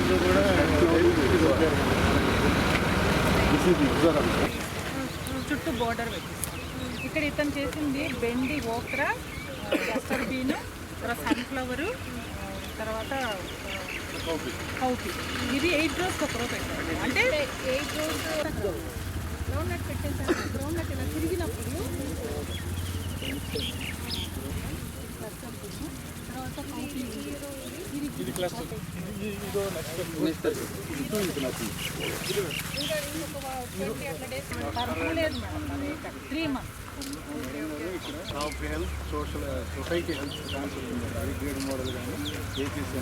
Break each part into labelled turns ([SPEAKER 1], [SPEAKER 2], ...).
[SPEAKER 1] దీంట్లో కూడా
[SPEAKER 2] చుట్టూ బోర్డర్ పెట్టిస్తాం. ఇక్కడ ఇతను చేసింది బెండి ఓక్రా కస్టర్ బీన్ తర్వాత సన్ఫ్లవరు తర్వాత కౌపి. ఇది ఎయిట్ రోజుకి ఒక రోజు పెట్టాలి అంటే ఎయిట్ రోజు గ్రౌండ్ నట్ పెట్టేసాను గ్రౌండ్ నట్ ఇలా తిరిగినప్పుడు తర్వాత కౌపి
[SPEAKER 1] ఇది క్లస్టర్ ఇదో next crop health social society health concept ఉంది గ్రేడ్ మోడల్ కానీ ఏపీసీ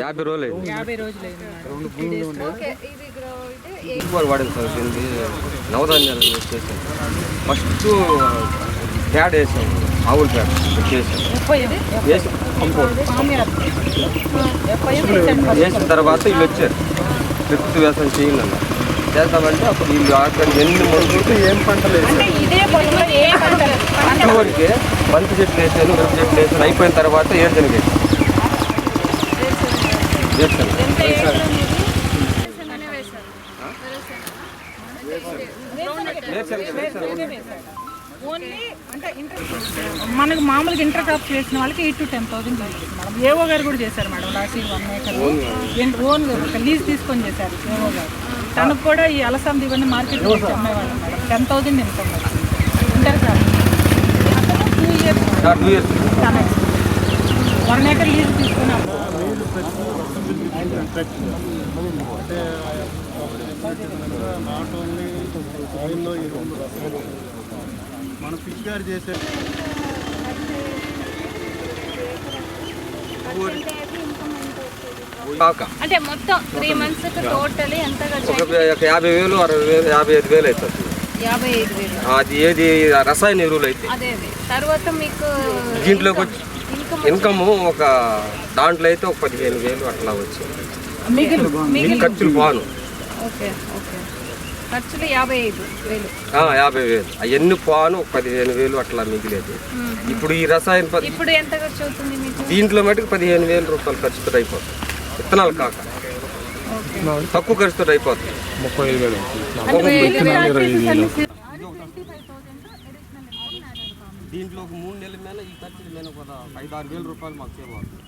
[SPEAKER 3] యాభై రోజులు
[SPEAKER 2] యాభై రోజులు అయింది
[SPEAKER 1] రెండు భూములు ఉండే
[SPEAKER 3] ఎక్కువ వాడిన సరిపోయింది నవధాన్యాలు ఫస్ట్ ప్యాడ్ వేసాం ఆవుల వేసి
[SPEAKER 2] ముప్పై
[SPEAKER 3] వేసిన తర్వాత వీళ్ళు వచ్చారు. ప్రకృతి వ్యవసాయం చేయండి అన్నారు. చేద్దామంటే అప్పుడు వీళ్ళు అక్కడ ఎన్ని మందులు
[SPEAKER 1] ఏం పంటలు వేసారు
[SPEAKER 3] వరకే బంతి చెట్లు వేసాను మిరప చెట్లు వేసాను అయిపోయిన తర్వాత ఏర్జన వేసాను వేసాను వేసాను.
[SPEAKER 2] ఓన్లీ అంటే ఇంటర్ మనకు మామూలుగా ఇంటర్ క్రాప్ చేసిన వాళ్ళకి eight to ten thousand madam AO గారు కూడా చేశారు madam last year one acre own ఒక లీజ్ తీసుకొని చేశారు ఏవో గారు తనకు కూడా ఈ అలసం ఇవన్నీ మార్కెట్ అమ్మేవాళ్ళం మేడం టెన్ థౌసండ్ ఇన్కమ్ వచ్చింది ఇంటర్ క్రాప్ అతను two years one acre lease తీసుకొని అమ్మారు.
[SPEAKER 1] అంటే నాట్ ఓన్లీ ఆయిల్లో ఎరువులు రసాయనాలు మన పిచ్చిగారు చేసే
[SPEAKER 3] కాక.
[SPEAKER 4] అంటే మొత్తం త్రీ మంత్స్ టోటల్ ఎంత
[SPEAKER 3] ఒక యాభై వేలు అరవై వేలు యాభై ఐదు వేలు అవుతుంది
[SPEAKER 4] యాభై ఐదు వేలు.
[SPEAKER 3] అది ఏది? రసాయన ఎరువులు అయితే.
[SPEAKER 4] అదే అదే. తర్వాత మీకు
[SPEAKER 3] దీంట్లోకి వచ్చి
[SPEAKER 4] ఇన్కమ్
[SPEAKER 3] ఒక దాంట్లో అయితే ఒక పదిహేను వేలు అట్లా వచ్చింది ఖర్చులు బాను.
[SPEAKER 4] ఓకే. ఖర్చులు యాభై ఐదు వేలు.
[SPEAKER 3] ఆ, యాభై వేలు. అవన్నీ పోను ఒక పదిహేను వేలు అట్లా మిగిలేదు. ఇప్పుడు ఈ రసాయన
[SPEAKER 4] ఇప్పుడు ఎంత ఖర్చు అవుతుంది మీకు?
[SPEAKER 3] దీంట్లో మటుకు పదిహేను వేల రూపాయలు ఖర్చుతో అయిపోతుంది. విత్తనాలు కాక. తక్కువ ఖర్చుతో అయిపోతుంది.
[SPEAKER 1] ముప్పై ఐదు వేలు
[SPEAKER 3] దీంట్లో ఒక మూడు నెలల మీద ఈ ఖర్చుల ఒక ఐదు ఆరు వేల రూపాయలు మాకు సేవ్ అవుతుంది.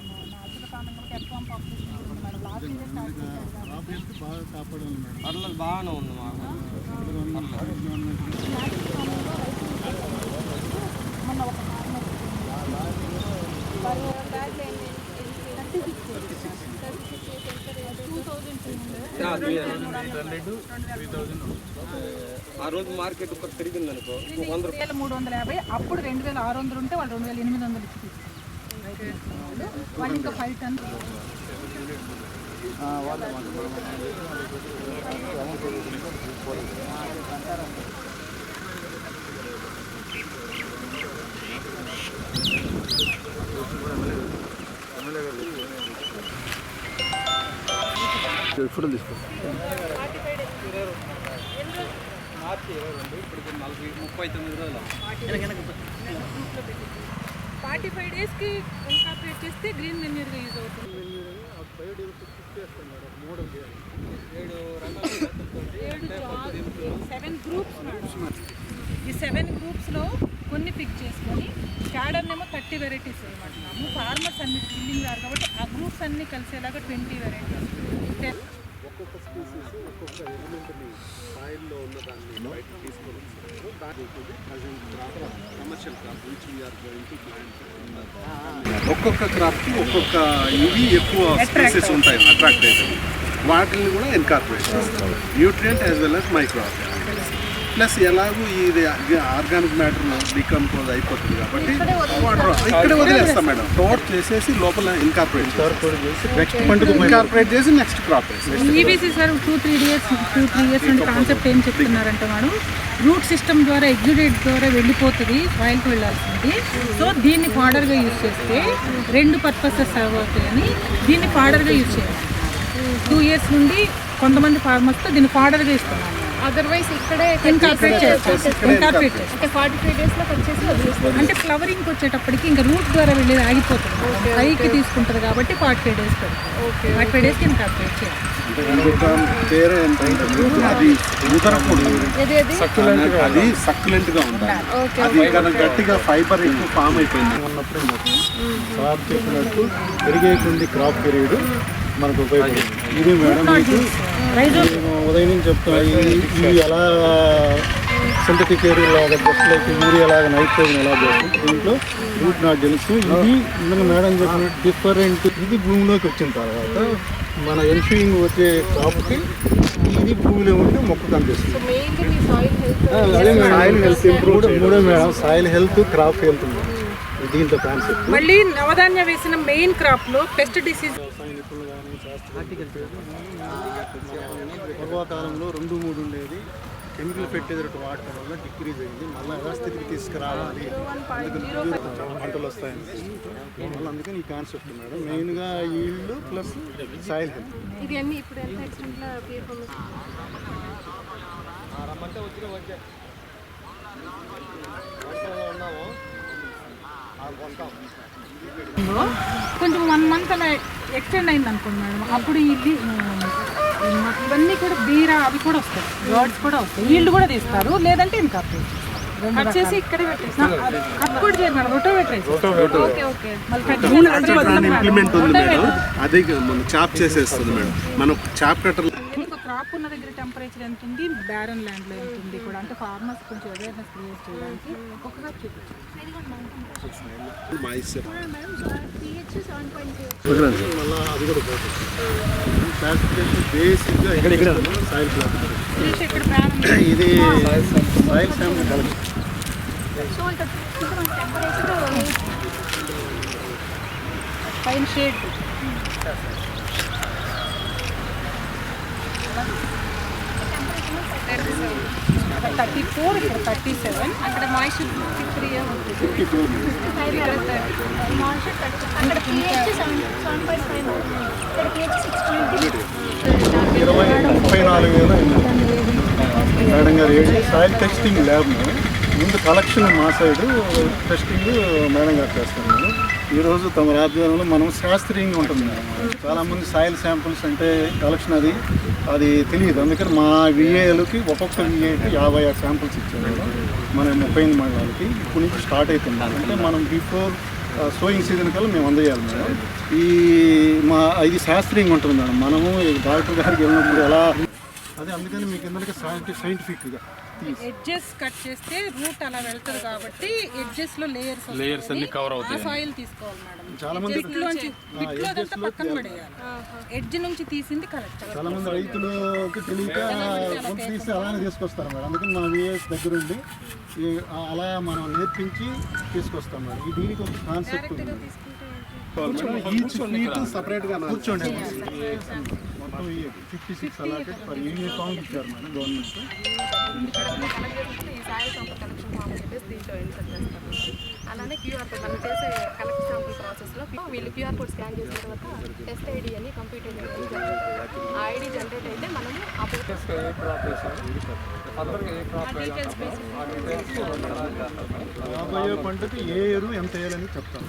[SPEAKER 3] పర్లేదు బాగానే ఉంది మాకు ఆ రోజు మార్కెట్ ఒక పెరిగింది అనుకో వంద
[SPEAKER 2] రెండు వేల మూడు వందల యాభై అప్పుడు రెండు వేల ఆరు వందలు ఉంటే వాళ్ళు రెండు వేల ఎనిమిది వందలు ఇచ్చి తీసుకున్నారు. వాళ్ళు ఇంకా ఫైవ్ టన్
[SPEAKER 1] ఫోటో తీసుకో.
[SPEAKER 3] మార్చి ఇరవై రెండు ఇప్పటికి నలభై ముప్పై తొమ్మిది రోజులు.
[SPEAKER 2] ఫార్టీ ఫైవ్ డేస్కి ఇన్కార్పొరేట్ చేస్తే గ్రీన్ మెన్యూర్గా యూజ్ అవుతుంది. సెవెన్ గ్రూప్స్ ఈ సెవెన్ గ్రూప్స్లో కొన్ని పిక్ చేసుకొని క్యాడర్నేమో థర్టీ వెరైటీస్ అనమాట ఫార్మర్స్ అన్ని బిల్డింగ్ కాబట్టి ఆ గ్రూప్స్ అన్ని కలిసేలాగా ట్వంటీ వెరైటీస్
[SPEAKER 1] ఒక్కొక్క స్పీసీస్ ఒక్కొక్క ఎలిమెంట్ని సాయిల్లో ఉన్న దాన్ని బయట తీసుకొని వస్తారు దాని commercial crop which we are going to plant ఒక్కొక్క క్రాప్కి ఒక్కొక్క ఇవి ఎక్కువ స్పీసెస్ ఉంటాయి అట్రాక్ట్ అయితే వాటిని కూడా incorporate nutrient as well as micro plus ఎలాగూ ఇది ఆర్గానిక్ మ్యాటర్ డికంపోజ్ అయిపోతుంది కాబట్టి వాటర్ ఇక్కడ వదిలేస్తాం మేడం. టోట్ చేసేసి లోపల ఇన్కార్పొరేట్ నెక్స్ట్ పంటకు ఇన్కార్పొరేట్ చేసి next crop
[SPEAKER 2] EBC sir two three years two three years concept ఏం చెప్తున్నారంటే మేడం రూట్ సిస్టమ్ ద్వారా ఎగ్జిక్యూటివ్ ద్వారా వెళ్ళిపోతుంది సాయిల్కి వెళ్ళాల్సింది. సో దీన్ని ఫాడర్గా యూజ్ చేస్తే రెండు పర్పసెస్ సర్వ్ అవుతాయని దీన్ని ఫాడర్గా యూజ్ చేయాలి. టూ ఇయర్స్ నుండి కొంతమంది ఫార్మర్స్తో దీన్ని ఫాడర్గా ఇస్తున్నాను
[SPEAKER 4] అదర్వైజ్ ఇక్కడే
[SPEAKER 2] ఇన్కార్పొరేట్ చేస్తారు. ఇన్కార్పొరేట్
[SPEAKER 4] అంటే ఫార్టీ ఫైవ్ డేస్లో కట్ చేసి వదిలేస్తారు
[SPEAKER 2] అంటే ఫ్లవరింగ్ వచ్చేటప్పటికి ఇంకా రూట్ ద్వారా వెళ్ళేది ఆగిపోతుంది. పైకి తీసుకుంటారు కాబట్టి ఫార్టీ ఫైవ్ డేస్ పడుతుంది ఫార్టీ ఫైవ్ డేస్ ఇన్కార్పొరేట్ చేయాలి.
[SPEAKER 1] పేరు అది
[SPEAKER 4] ఏది
[SPEAKER 1] అది సక్యులెంట్గా ఉండాలి.
[SPEAKER 4] ఓకే
[SPEAKER 1] అది గట్టిగా ఫైబర్ ఎక్కువ ఫామ్ అయిపోయింది.
[SPEAKER 5] ఉన్నప్పుడే సార్ చెప్పినట్టు పెరిగేకుంది క్రాప్ పీరియడ్ మనకు ఉపయోగపడుతుంది. ఇది మేడం మీకు ఉదయం నుంచి చెప్తున్నా ఇవి ఎలా సింథటిక్ ఏరియా లాగా జస్ట్ లైక్ యూరియా లాగా నైట్రోజన్ ఎలా చేస్తుంది దీంట్లో రూట్ నాట్ తెలుసు. ఇది ఇందులో మేడం చెప్పినట్టు డిఫరెంట్ ఇది భూమిలోకి వచ్చిన తర్వాత మన ఎన్ఫీయింగ్ వచ్చే క్రాప్కి ఇది భూమిలో ఉంటే మొక్క కనిపిస్తుంది.
[SPEAKER 4] సాయిల్ హెల్త్
[SPEAKER 5] అదే సాయిల్ హెల్త్ ఇంప్రూవ్ మూడో madam soil health crop health దీంతో కాన్సెప్ట్
[SPEAKER 2] మళ్ళీ నవధాన్య వేసిన మెయిన్ క్రాప్లో పెస్ట్ డిసీజ్
[SPEAKER 5] పూర్వకాలంలో రెండు మూడు ఉండేది. కెమికల్ పెట్టేదట్టు వాడటం వల్ల డిక్రీజ్ అయింది. మళ్ళీ యథాస్థితికి తీసుకురావాలి. పంటలు వస్తాయని. మళ్ళీ అందుకని ఈ కాన్సెప్ట్ మేడం. మెయిన్గా ఈల్డ్ ప్లస్ సాయిల్ హెల్త్.
[SPEAKER 2] కొంచెం వన్ మంత్ అలా ఎక్స్టెండ్ అయింది అనుకోండి మేడం. అప్పుడు ఇది ఇవన్నీ కూడా బీరా అవి కూడా వస్తాయి. గాడ్స్ కూడా వస్తాయి. వీళ్ళు కూడా తీస్తారు. లేదంటే కట్ చేసి ఇక్కడే పెట్టేసి. కట్ కూడా చేయరు మేడం రొటో పెట్టేసి.
[SPEAKER 4] Okay okay.
[SPEAKER 2] మళ్ళీ కట్
[SPEAKER 1] ఇంప్లిమెంట్ ఉంది మేడం. అదే మనం చాప్ చేసేస్తుంది మేడం. మనం చాప్ కట్టర్
[SPEAKER 2] క్రాప్ ఉన్న దగ్గర టెంపరేచర్ ఎంత ఉంది? బ్యారన్ ల్యాండ్లో ఎంత ఉంది కూడా. అంటే ఫార్మర్స్ కొంచెం అవేర్నెస్ క్రియేట్ చేయడానికి
[SPEAKER 5] ఇక్కడ
[SPEAKER 2] బ్యారన్
[SPEAKER 5] ఇది సాయిల్ శాంపుల్ కలెక్షన్
[SPEAKER 2] పైన షేడ్ థర్టీ ఫోర్ ఇక్కడ థర్టీ సెవెన్.
[SPEAKER 4] అక్కడ మాయిశ్చర్ ఫిఫ్టీ త్రీ ఉంటుంది.
[SPEAKER 5] ఇరవై ముప్పై నాలుగు వేల మేడం గారు ఏంటి సాయిల్ టెస్టింగ్ ల్యాబ్ ముందు కలెక్షన్ మా సైడ్ టెస్టింగ్ మేడం గారు చేస్తాం మేము ఈరోజు తమ ఆధ్వర్యంలో మనం శాస్త్రీయంగా ఉంటుంది మేడం. సాయిల్ శాంపుల్స్ అంటే కలెక్షన్ అది అది తెలియదు. అందుకని మా విఏలకి ఒక్కొక్క విఏకి యాభై ఆరు శాంపుల్స్ ఇచ్చారు మన ముప్పై ఎనిమిది మండలాలకి ఇప్పుడు నుంచి స్టార్ట్ అవుతుంది. అంటే మనం బిఫోర్ సోయింగ్ సీజన్ కల్లా మేము అందజేయాలి మేడం. ఈ మా ఇది శాస్త్రీయంగా ఉంటుంది మేడం. మనము డాక్టర్ గారికి వెళ్ళినప్పుడు ఎలా అదే అందుకని మీకు ఎందుకంటే సైంటిఫిక్గా
[SPEAKER 2] ఎడ్జెస్ కట్ చేస్తే రూట్ అలా వెళ్తుంది కాబట్టి ఎడ్జెస్లో లేయర్స్ లేయర్స్ అన్ని కవర్ అవుతాయి సాయిల్ తీసుకోవాలి మేడం.
[SPEAKER 5] చాలా మంది
[SPEAKER 2] బిట్ లోంచి బిట్లో అదంతా పక్కన పడేయాలి. ఎడ్జ్ నుంచి తీసింది కలెక్ట్
[SPEAKER 5] చాలా మంది రైతులకి తెలియక కొంత తీసి అలానే తీసుకొస్తారు మేడం. అందుకని మా విఏఎస్ దగ్గర ఉండి అలా మనం నేర్పించి తీసుకొస్తాం మేడం. దీనికి ఒక కాన్సెప్ట్ ఉంది.
[SPEAKER 1] ఈచ్ ఫీట్ సపరేట్గా
[SPEAKER 5] కూర్చోండి. మొత్తం ఫిఫ్టీ సిక్స్ అలాగే ఫర్ యూనిఫామ్ ఇచ్చారు మేడం గవర్నమెంట్
[SPEAKER 4] ఇన్సర్ట్ చేస్తారు అలానే క్యూఆర్ కోడ్ మనం చేసే కలెక్ట్ సాంపుల్ ప్రాసెస్లో వీళ్ళు క్యూఆర్ కోడ్ స్కాన్ చేసిన తర్వాత టెస్ట్ ఐడి అని కంప్యూటర్ ఆ ఐడి జనరేట్ అయితే మనము
[SPEAKER 5] రాబోయే పంటకి ఏ ఎరువు ఎంత వేయాలని చెప్తాం